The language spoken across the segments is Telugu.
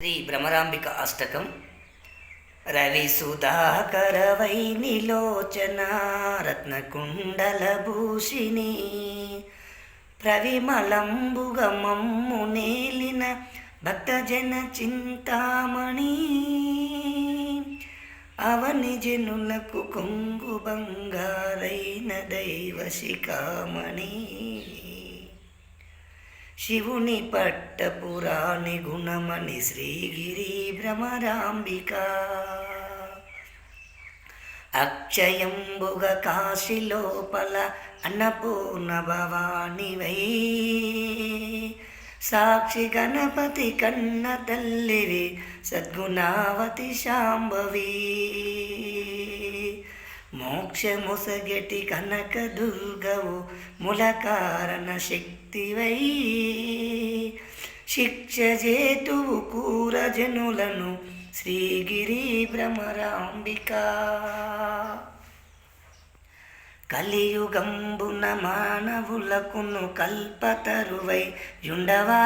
శ్రీ భ్రమరాంబిక అష్టకం రవి సుధాకర వైనిలోచన రత్నకుండల భూషిణి నేలిన భక్తజన చింతామణి అవని జనులకు కొంగు బంగారైన దైవ శిఖామణి శివుని పట్టపురాణి గుణమణి శ్రీగిరి భ్రమరాంబిక. అక్షయంబుగ కాశి లోపల అన్నపూర్ణ భవానివై. సాక్షి గణపతి కన్న తల్లివి సద్గుణావతి శాంభవీ. మోక్షముసగటి కనక దుర్గవు మూల కారణ శక్తివై. శిక్ష జేతువు కూర శ్రీగిరి భ్రమరాంబిక. కలియుగంబున మానవులకును కల్పతరువై యుండవా.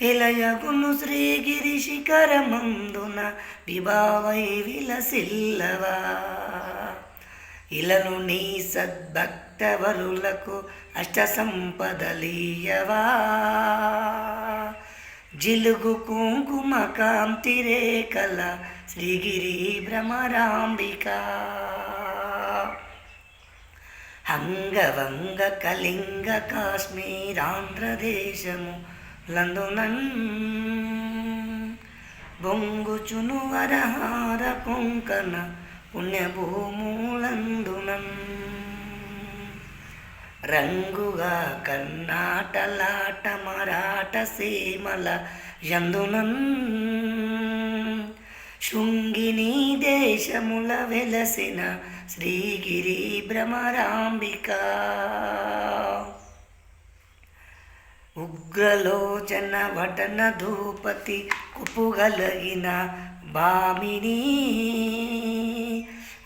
విలయగును శ్రీగిరి శిఖరమందున విభావై విలసిల్లవా. ఇలను నీ సద్భక్తవరులకు అష్ట సంపదలీయవా జిలుగు కుంకుమ కాంతి రేఖల శ్రీగిరి భ్రమరాంబిక. హంగవంగ కలింగ కాశ్మీరాంధ్రదేశము లందునన్ బొంగుచును వరహార కొంకణ పుణ్యభూములందునన్. రంగుగా కర్ణాటలాట మరాఠ సీమల యందునన్. శృంగిని దేశముల వెలసిన శ్రీగిరి భ్రమరాంబికా. ఉగ్రలోచన వటన ధూపతి కుపుగలగిన భామిని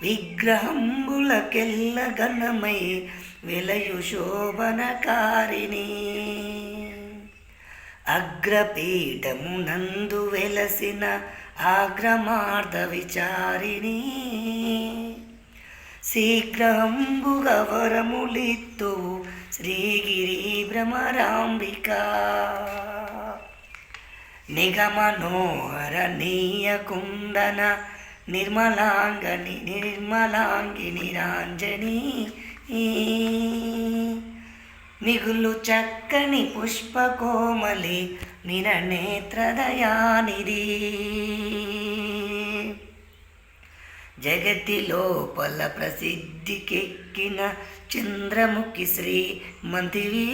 విగ్రహంబులకెల్ల ఘనమై విలయు శోభనకారిణి. అగ్రపీఠమునందు వెలసిన ఆగ్రమార్ధ విచారిణీ. శీఘ్రంబుగవరములిత్తు శ్రీగిరి భ్రమరాంబిక. నిగమనోహర నీయకుందన నిర్మలాంగని నిర్మలాంగి నిరాంజని మిగులు చక్కని పుష్పకోమలి నిరనేత్రదయానిది జగతి లోపల ప్రసిద్ధికెక్కిన చంద్రముఖి శ్రీ మంతివి.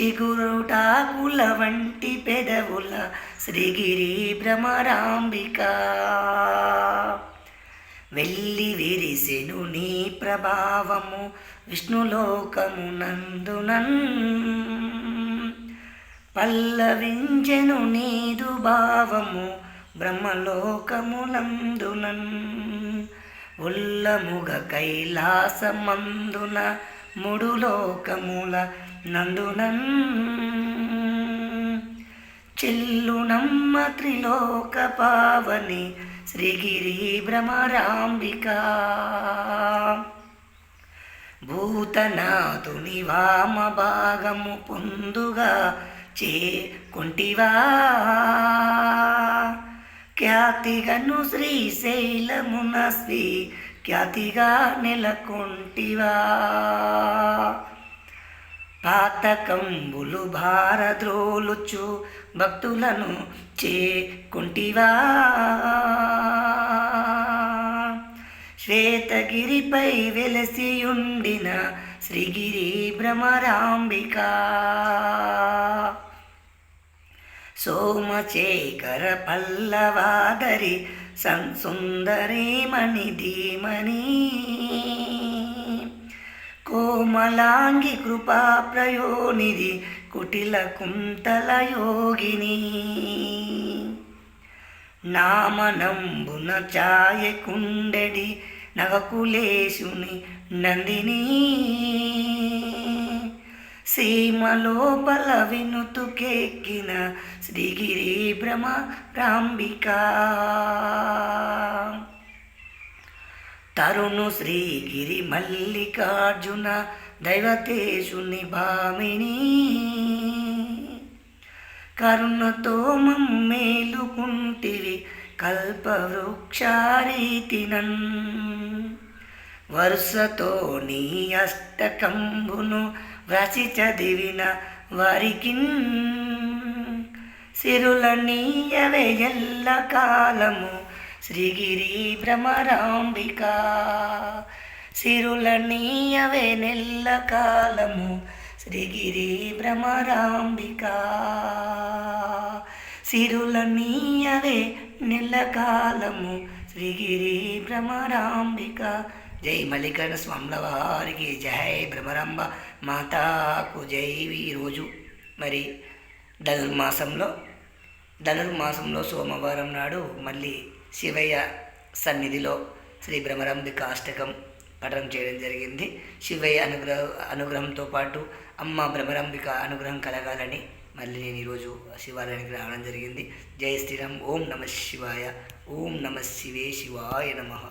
చిగురుటాకుల వంటి పెదవుల శ్రీగిరి భ్రమరాంబిక. వెళ్ళి విరిసెను నీ ప్రభావము విష్ణులోకమునందునన్ పల్లవించెను నీదు భావము బ్రహ్మలోకములందునన్ ఉల్లముగ కైలాసమందున ముడు లోకముల నందునన్. చిల్లునమ్మ త్రిలోక పావని శ్రీగిరి భ్రమరాంబిక. భూతనాథుని వామ భాగము పొందుగా చే కొంటివా. ఖ్యాతిగను శ్రీశైలమున శ్రీ ఖ్యాతిగా నెలకొంటివా? పాతకంబులు భారద్రోలుచు భక్తులను చేకుంటివా? శ్వేతగిరిపై వెలసియుండిన శ్రీగిరి భ్రమరాంబికా? సోమచేకర పల్లవాదరి సంసుందరీమణి ధీమణి కోమలాంగి కృపా ప్రయోనిధి కుటిల కుంతల యోగిని. నామనంబున ఛాయ కుండెడి నవకులేశుని నందిని. సీమ లోపల వినుతుకెక్కిన శ్రీగిరి భ్రమ రాంబిక. తరుణు శ్రీగిరి మల్లికార్జున దైవతేశుని భామిని. కరుణతో మమ్మేలుకుంటివి కల్పవృక్షారీతినన్. వరుసతో నీ అష్టకంబును వసిచదివిన చదివిన వారికిన్ సిరుల నీయవే ఎల్ల కాలము. శ్రీగిరి భ్రమరాంబిక సిరుల నీయవే నెల్ల కాలము. శ్రీగిరి భ్రమరాంబిక సిరుల నీయవే నెల్ల కాలము. శ్రీగిరి భ్రమరాంబిక జై మల్లికార్జున స్వాముల వారికి జై భ్రమరాంబ మాతాకు జై ఈరోజు మరి ధనుర్మాసంలో ధనుర్మాసంలో సోమవారం నాడు మళ్ళీ శివయ్య సన్నిధిలో శ్రీ భ్రమరాంబిక అష్టకం పఠనం చేయడం జరిగింది. శివయ్య అనుగ్రహ అనుగ్రహంతో పాటు అమ్మ భ్రమరాంబిక అనుగ్రహం కలగాలని మళ్ళీ నేను ఈరోజు శివాలయానికి రావడం జరిగింది. జై శ్రీరామ్ ఓం నమ శివాయ ఓం నమ శివే శివాయ నమః.